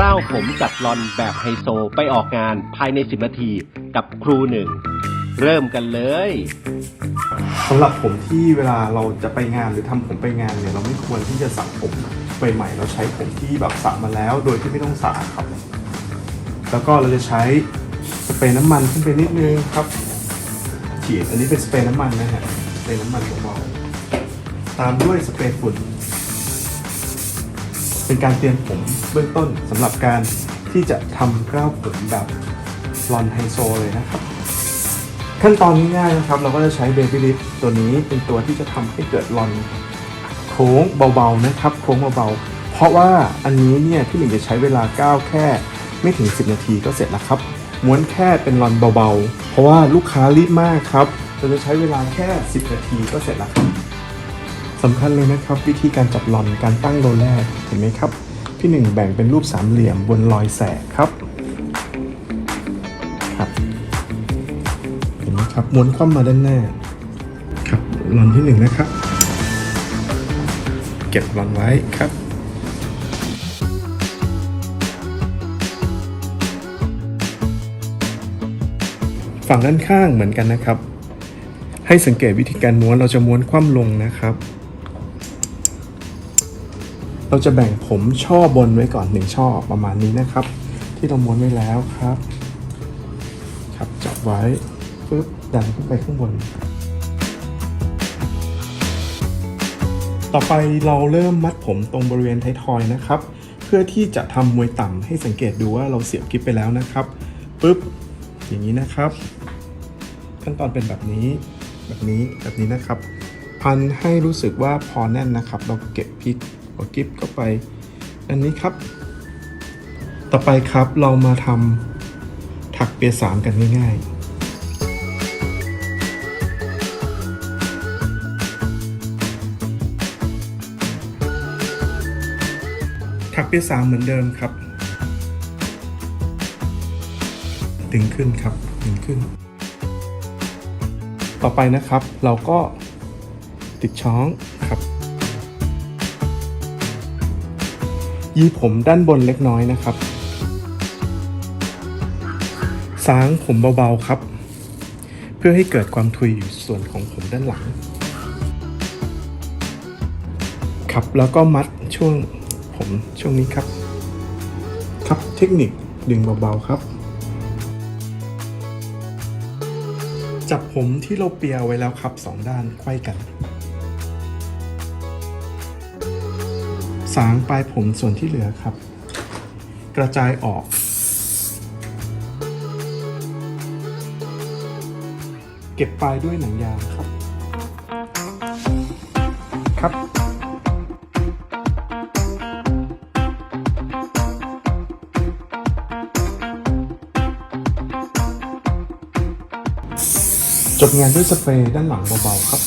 กล้าวผมจัดลอนแบบไฮโซไปออกงานภายใน 10 นาทีกับครูหนึ่ง เริ่มกันเลย สำหรับผมที่เวลาเราจะไปงานหรือทำผมไปงานเนี่ยเราไม่ควรที่จะสระผมใหม่ๆเราใช้ผมที่แบบสระมาแล้ว โดยที่ไม่ต้องสระครับ แล้วก็เราจะใช้สเปรย์น้ำมันขึ้นไปนิดนึงครับฉีดอันนี้เป็นสเปรย์น้ำมันนะฮะสเปรย์น้ำมันเบาๆตามด้วยสเปรย์ฝุ่น เป็นการเตรียมผมเบื้องต้นสำหรับการที่จะทำกล้าวผมแบบลอนไฮโซเลยนะครับ ขั้นตอนง่ายๆนะครับ เราก็จะใช้เบบี้ลิฟตัวนี้เป็นตัวที่จะทำให้เกิดรอนโค้งเบาๆนะครับ โค้งเบาๆ เพราะว่าอันนี้เนี่ยพี่หนึ่งจะใช้เวลาก้าวแค่ไม่ถึง 10 นาทีก็เสร็จแล้วครับม้วนแค่เป็นรอนเบาๆ เพราะว่าลูกค้ารีบมากครับเราจะใช้เวลาแค่ 10 นาทีก็เสร็จแล้วครับ สำคัญเลยนะครับ วิธีการจับรอนการตั้งโลแรกเห็นไหมครับพี่หนึ่งแบ่งเป็นรูปสามเหลี่ยมบนรอยแสกครับครับเห็นไหมครับม้วนคว่ำมาด้านหน้าครับรอนที่หนึ่งนะครับ เก็บรอนไว้ครับฝั่งด้านข้างเหมือนกันนะครับ ให้สังเกตวิธีการม้วนเราจะม้วนคว่ำลงนะครับ เราจะแบ่งผมช่อบนไว้ก่อนหนึ่งช่อประมาณนี้นะครับ ที่เราม้วนไว้แล้วครับ ครับจับไว้ปึ๊บดันขึ้นไปข้างบน ต่อไปเราเริ่มมัดผมตรงบริเวณท้ายทอยนะครับ เพื่อที่จะทำมวยต่ำให้สังเกตดูว่าเราเสียบกิ๊บไปแล้วนะครับปึ๊บอย่างนี้นะครับ ขั้นตอนเป็นแบบนี้แบบนี้แบบนี้นะครับ พันให้รู้สึกว่าพอแน่นนะครับ เราก็เก็บพลิก หัวกิ๊บเข้าไป อันนี้ครับ ต่อไปครับเรามาทำถักเปียสามกันง่ายๆถักเปียสามเหมือนเดิมครับ ดึงขึ้นครับ ดึงขึ้น ต่อไปนะครับ เราก็ติดช้องครับ ยีผมด้านบนเล็กน้อยนะครับ สางผมเบาๆครับ เพื่อให้เกิดความทุยอยู่ส่วนของผมด้านหลัง ครับแล้วก็มัดช่วงผมช่วงนี้ครับ ครับเทคนิคดึงเบาๆครับ จับผมที่เราเปียไว้แล้วครับสองด้านไขว้กัน สางปลายผมส่วนที่เหลือครับ กระจายออก เก็บปลายด้วยหนังยางครับ ครับ จบงานด้วยสเปรย์ด้านหลังเบาๆครับ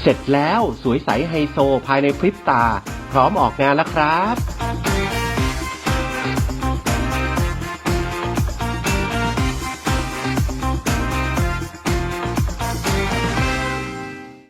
เสร็จแล้วสวยใสไฮโซภายในพริบตา พร้อมออกงานแล้วครับ